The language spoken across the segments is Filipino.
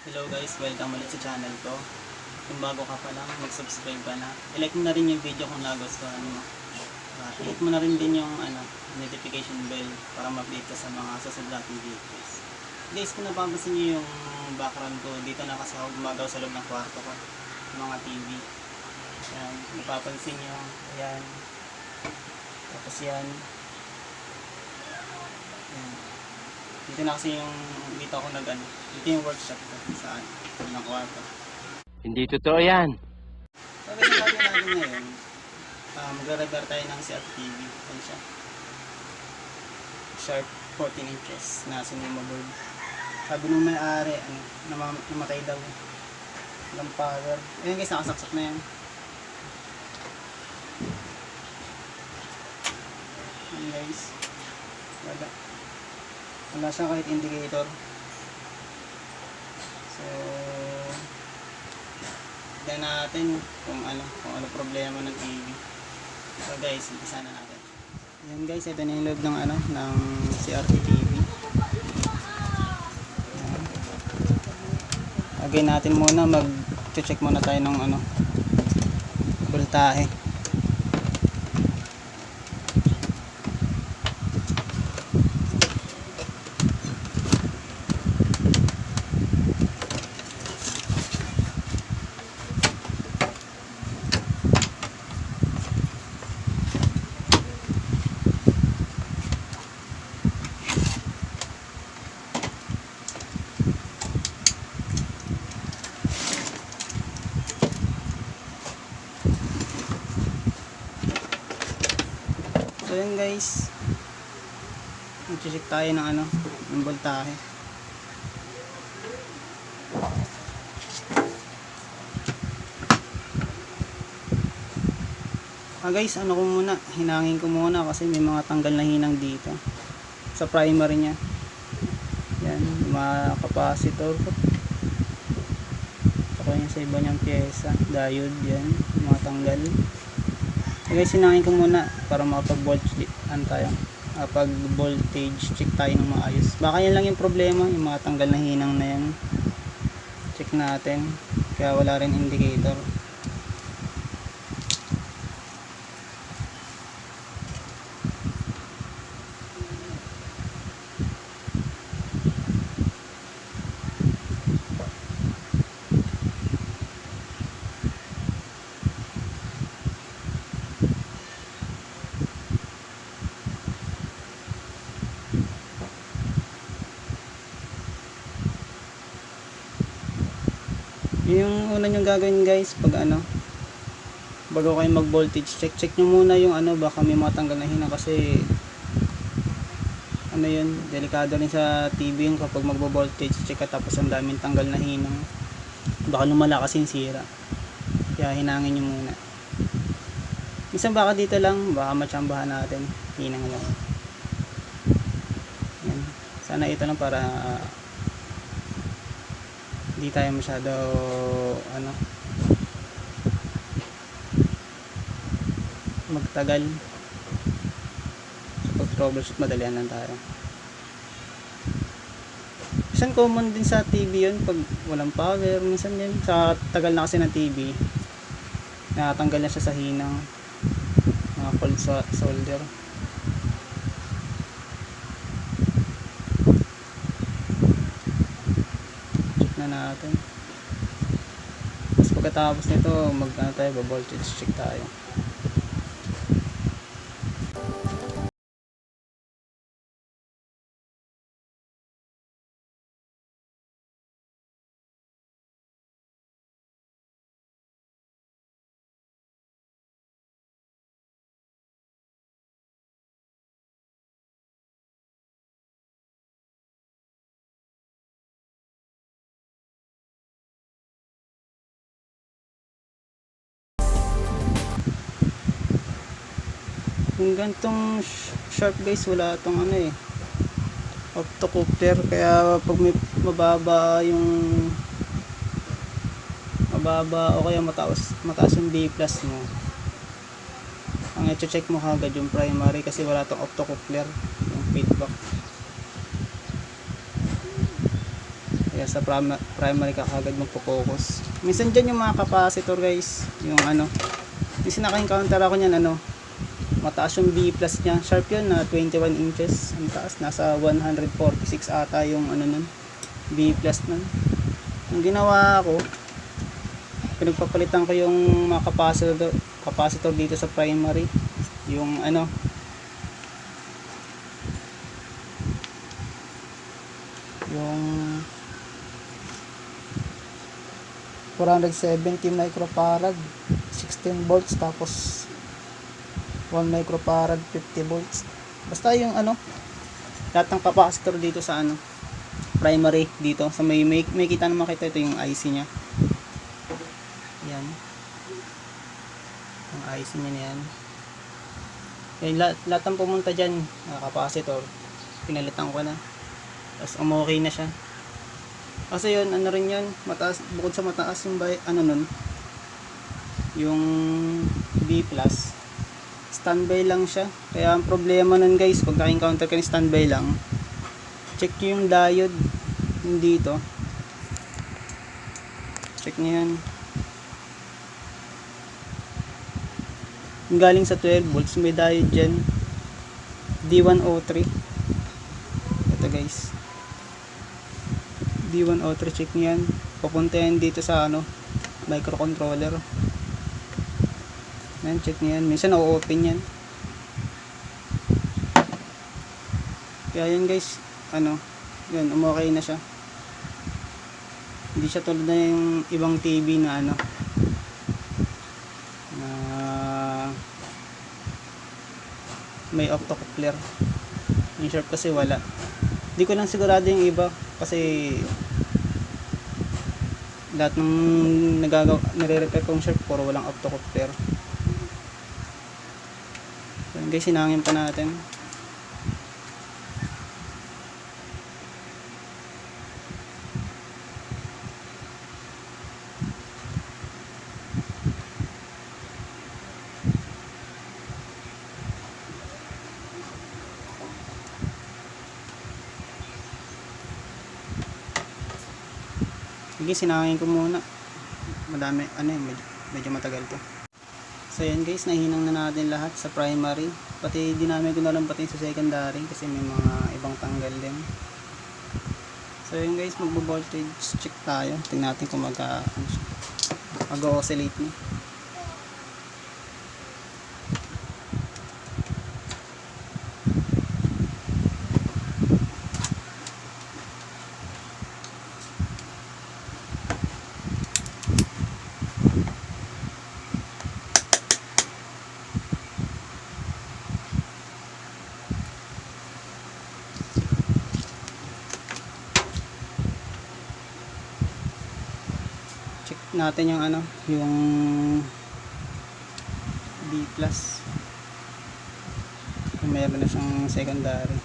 Hello guys, welcome ulit sa channel ko. Kung bago ka pa lang, mag-subscribe ka na. I-like mo na rin yung video kung nagustuhan mo. Uh, hit mo na rin din yung ano, notification bell para ma-update ka sa mga susunod nating videos. Guys, kung napapansin niyo yung background ko, dito na kasi ako gumagaw sa loob ng kwarto ko. Mga TV. Yan, napapansin niyo. Ayan. Tapos yan. Yan. Dito na kasi yung dito ako nag ano, dito yung workshop ko saan ng kwarto. Hindi totoo yan. So kasi gagawin natin ngayon, uh, magre-repair tayo ng CF TV. Ano siya? Sharp 14 inches na cinema board. Sabi nung may-ari, ano, nama- namatay daw. Walang power. Ayan guys, nakasaksak na yan. Ayan guys. Wala. Wala siya kahit indicator. So, tignan natin kung ano, kung ano problema ng TV. So guys, umpisa na natin. Yan guys, ito na yung loob ng ano, ng CRT TV. Lagay natin muna, mag-check muna tayo ng ano, voltahe. So yan guys. Mag-check tayo ng ano, ng voltahe. Ah guys, ano ko muna, hinangin ko muna kasi may mga tanggal na hinang dito. Sa primary niya. Yan, mga capacitor. Saka yung sa iba niyang pyesa, diode yan, mga tanggal. Okay, sinangin ko muna para makapag-voltage ano tayo. Kapag voltage check tayo ng maayos. Baka yan lang yung problema, yung mga tanggal na hinang na yan. Check natin. Kaya wala rin indicator. Yung una nyong gagawin guys, pag ano, bago kayo mag voltage check, check nyo muna yung ano, baka may mga tanggal na hina kasi ano yun, delikado rin sa TV yung kapag magbo voltage check tapos ang daming tanggal na hinang baka lumala kasi yung sira. Kaya hinangin nyo muna. Minsan baka dito lang, baka matsambahan natin. Hinang lang. Yan. sana ito lang para hindi tayo masyado ano magtagal. Sa pag troubleshoot madalian lang tayo. Minsan common din sa TV yun pag walang power minsan din sa tagal na kasi ng TV natanggal na siya sa hinang mga cold so- na natin. Tapos pagkatapos nito mag ano tayo ba voltage check tayo yung gantong sh- sharp guys wala tong ano eh octocoupler kaya pag may mababa yung mababa o kaya mataas, mataas yung D plus mo ang i-check mo kagad yung primary kasi wala tong octocoupler yung feedback Kaya sa prim- primary ka kagad magpo-focus. Minsan dyan yung mga capacitor guys, yung ano, yung sinaka-encounter ako niyan ano, mataas yung B plus niya. Sharp yun na 21 inches. Ang taas, nasa 146 ata yung ano nun, B plus nun. Ang ginawa ko, pinagpapalitan ko yung mga capacitor, capacitor dito sa primary. Yung ano, yung 470 microfarad 16 volts tapos 1 microfarad 50 volts. Basta yung ano lahat ng capacitor dito sa ano primary dito sa may may, may kita naman kita ito yung IC nya yan. Yung IC nya na yan. Yan lahat, lahat ng pumunta dyan mga capacitor pinalitan ko na. Tapos umokay na siya. Kasi yun, ano rin yun, mataas, bukod sa mataas yung bay, ano nun, yung B+, standby lang siya. Kaya ang problema nun guys, pag naka-encounter ka ni standby lang, check yung diode, yung dito. Check nyo yan. Yung galing sa 12 volts, may diode dyan. D103. Ito guys. D103 check nyo yan. Papunta yan dito sa ano, microcontroller. Yan, check nyo yan. Minsan na-open yan. Kaya yan guys, ano, yan, umokay na siya. Hindi siya tulad na yung ibang TV na ano, na may octocoupler. Yung sharp kasi wala. Hindi ko lang sigurado yung iba kasi lahat ng nagagawa nire-repair kong sharp puro walang octocoupler. Yan guys, sinangin pa natin. Sige, sinangin ko muna. Madami, ano yun, medyo, medyo matagal to. So yan guys, nahinang na natin lahat sa primary. Pati dinami ko na lang pati sa secondary kasi may mga ibang tanggal din. So yun guys, magbo-voltage check tayo. Tingnan natin kung magka, ano mag-oscillate natin yung ano, yung B+. Kung meron na siyang secondary.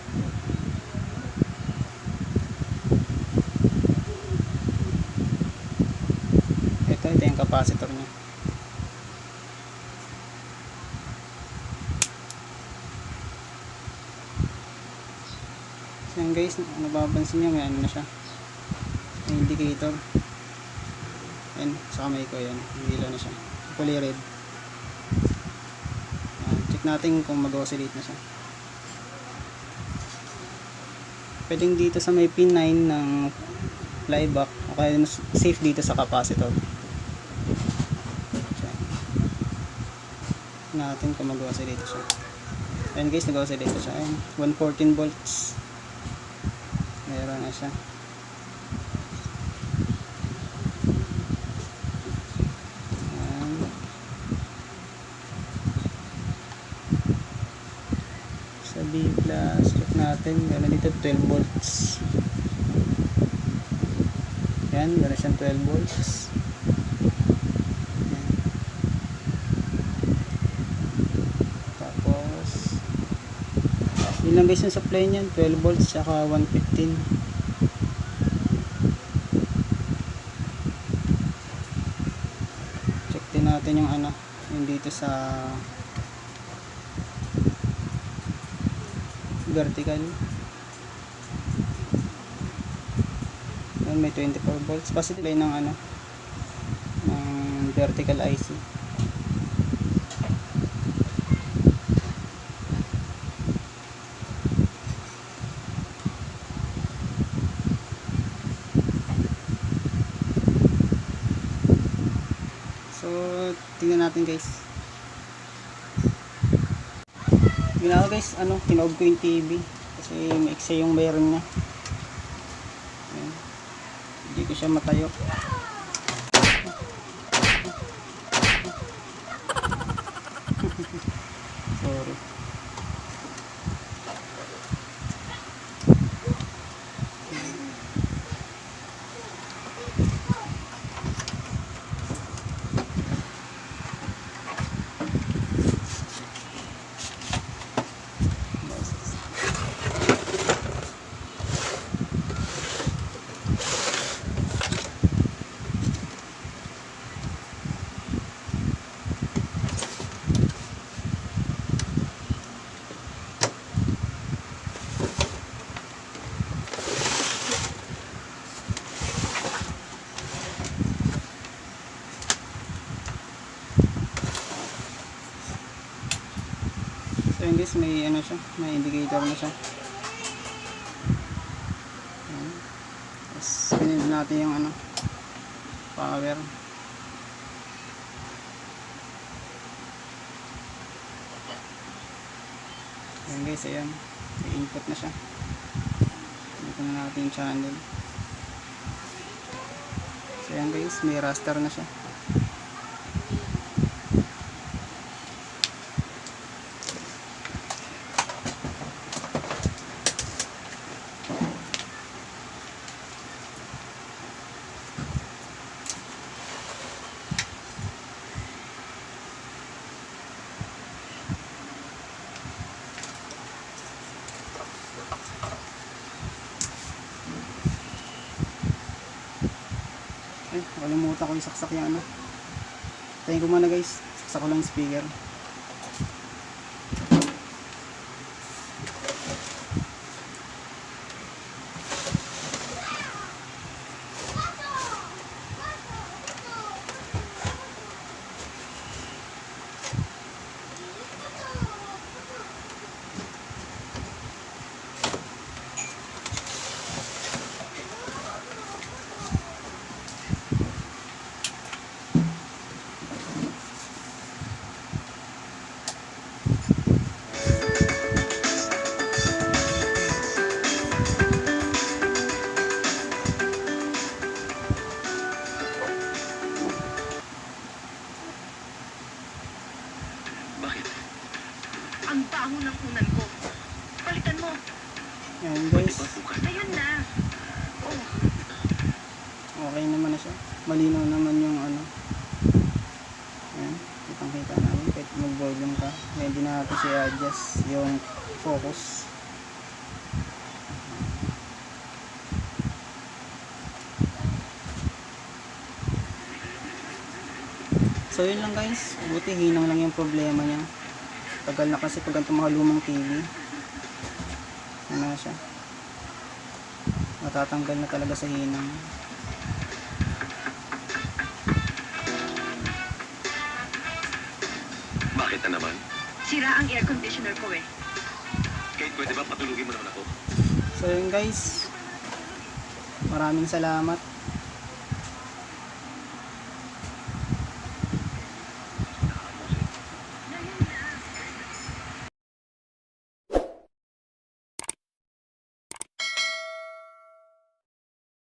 Ito, ito yung capacitor niya. So yan guys, nababansin niyo may ano na siya. Indicator. Yan, sa kamay ko yan. Hilo na siya. Fully red. Yan, check natin kung mag-oscillate na siya. Pwedeng dito sa may pin 9 ng flyback o kaya safe dito sa capacitor. Yan. natin kung mag-oscillate siya. Ayan guys, nag-oscillate na siya. Ayan, 114 volts. Meron na siya. 3 plus check natin. Gano'n dito 12 volts. Yan gano'n siyang 12 volts. Tapos yun lang guys yung supply niyan. 12 volts saka 115 check natin yung ano yung dito sa vertical Ayan, may 24 volts. Positive line ng ano, ng vertical IC. So, tingnan natin guys. Ginawa guys, ano, tinob ko yung TV. Kasi maiksa yung bearing niya. Hindi ko siya matayo. Sorry. So yun guys, may ano siya, may indicator na siya. Ayan. Tapos pinili natin yung ano, power. Ayan guys, ayan. May input na siya. Dito na natin yung channel. So ayan guys, may raster na siya. Ay, kalimutan ko yung saksak yung ano. Tayin ko muna guys. Saksak ko lang speaker. Mag-volume ka. Ngayon din natin siya adjust yung focus. So yun lang guys. Buti hinang lang yung problema niya. Tagal na kasi pag ganito mga TV. Ano na siya. Matatanggal na talaga sa hinang. Sira ang air conditioner ko eh. Kate, pwede ba patulugin mo naman ako? So yun guys. Maraming salamat.